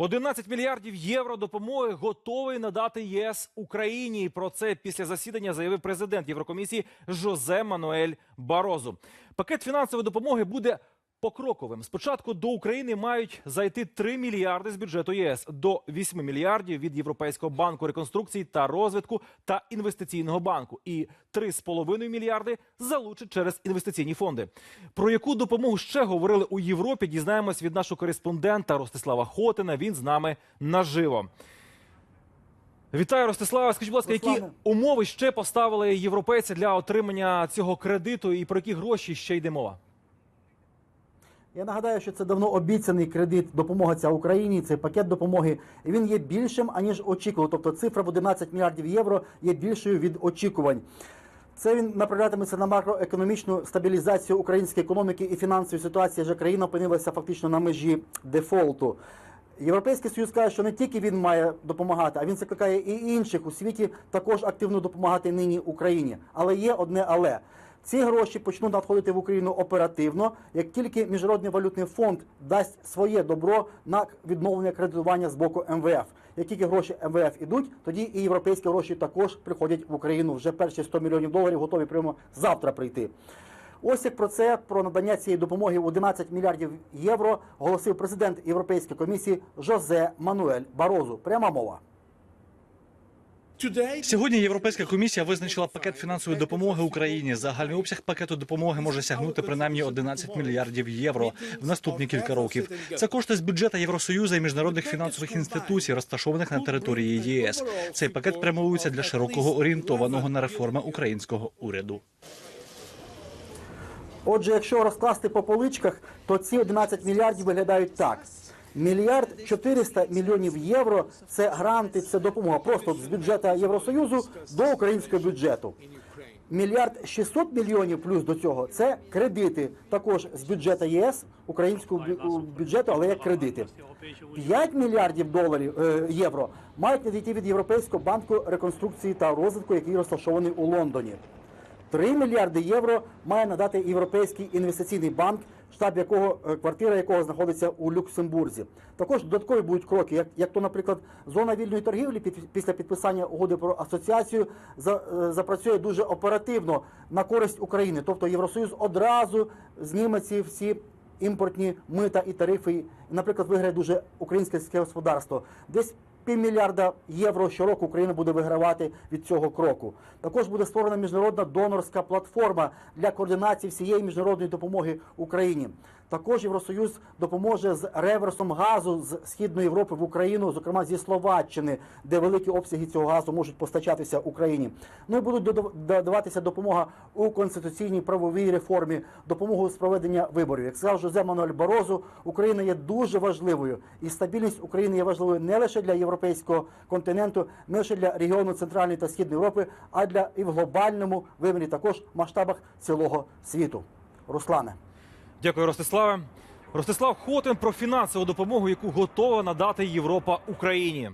11 мільярдів євро допомоги готовий надати ЄС Україні. Про це після засідання заявив президент Єврокомісії Жозе Мануель Барозу. Пакет фінансової допомоги буде покроковим. Спочатку до України мають зайти 3 мільярди з бюджету ЄС до 8 мільярдів від Європейського банку реконструкції та розвитку та інвестиційного банку. І 3,5 мільярди залучать через інвестиційні фонди. Про яку допомогу ще говорили у Європі? Дізнаємось від нашого кореспондента Ростислава Хотина. Він з нами наживо. Вітаю, Ростислава. Скажіть, будь ласка, які умови ще поставили європейці для отримання цього кредиту, і про які гроші ще йде мова? Я нагадаю, що це давно обіцяний кредит допомога ця Україні. Цей пакет допомоги і він є більшим аніж очікували. Тобто цифра в 11 мільярдів євро є більшою від очікувань. Це він направлятиметься на макроекономічну стабілізацію української економіки і фінансової ситуації, адже країна опинилася фактично на межі дефолту. Європейський союз каже, що не тільки він має допомагати, а він закликає і інших у світі також активно допомагати нині Україні. Але є одне але. Ці гроші почнуть надходити в Україну оперативно, як тільки міжнародний валютний фонд дасть своє добро на відновлення кредитування з боку МВФ. Як тільки гроші МВФ ідуть, тоді і європейські гроші також приходять в Україну. Вже перші 100 мільйонів доларів готові прямо завтра прийти. Ось як про це про надання цієї допомоги в 11 мільярдів євро оголосив президент Європейської комісії Жозе Мануель Барозу. Пряма мова. Сьогодні Європейська комісія визначила пакет фінансової допомоги Україні. Загальний обсяг пакету допомоги може сягнути принаймні 11 мільярдів євро в наступні кілька років. Це кошти з бюджету Євросоюзу і міжнародних фінансових інституцій, розташованих на території ЄС. Цей пакет прямується для широкого орієнтованого на реформи українського уряду. Отже, якщо розкласти по поличках, то ці 11 мільярдів виглядають так. Мільярд 400 мільйонів євро це гранти, це допомога просто з бюджету Євросоюзу до українського бюджету. Мільярд 600 мільйонів плюс до цього це кредити, також з бюджету ЄС, українського бюджету, але як кредити. 5 мільярдів доларів е, євро мають надійти від Європейського банку реконструкції та розвитку, який розташований у Лондоні. 3 мільярди євро має надати Європейський інвестиційний банк, штаб якого е, квартира якого знаходиться у Люксембурзі. Також додаткові будуть кроки, як, як то, наприклад, зона вільної торгівлі під, після підписання угоди про асоціацію за, е, запрацює дуже оперативно на користь України. Тобто Євросоюз одразу зніме ці всі імпортні мита і тарифи. Наприклад, виграє дуже українське сільське господарство. Десь півмільярда євро щороку Україна буде вигравати від цього кроку. Також буде створена міжнародна донорська платформа для координації всієї міжнародної допомоги Україні. Також Євросоюз допоможе з реверсом газу з східної Європи в Україну, зокрема зі Словаччини, де великі обсяги цього газу можуть постачатися Україні. Ну і будуть додаватися допомога у конституційній правовій реформі, допомогу з проведення виборів. Як сказав Жозе Мануель Барозу, Україна є дуже важливою, і стабільність України є важливою не лише для європейського континенту, не лише для регіону Центральної та Східної Європи, а для і в глобальному вимірі також масштабах цілого світу. Руслане. Дякую, Ростиславе. Ростислав Хотин про фінансову допомогу, яку готова надати Європа Україні.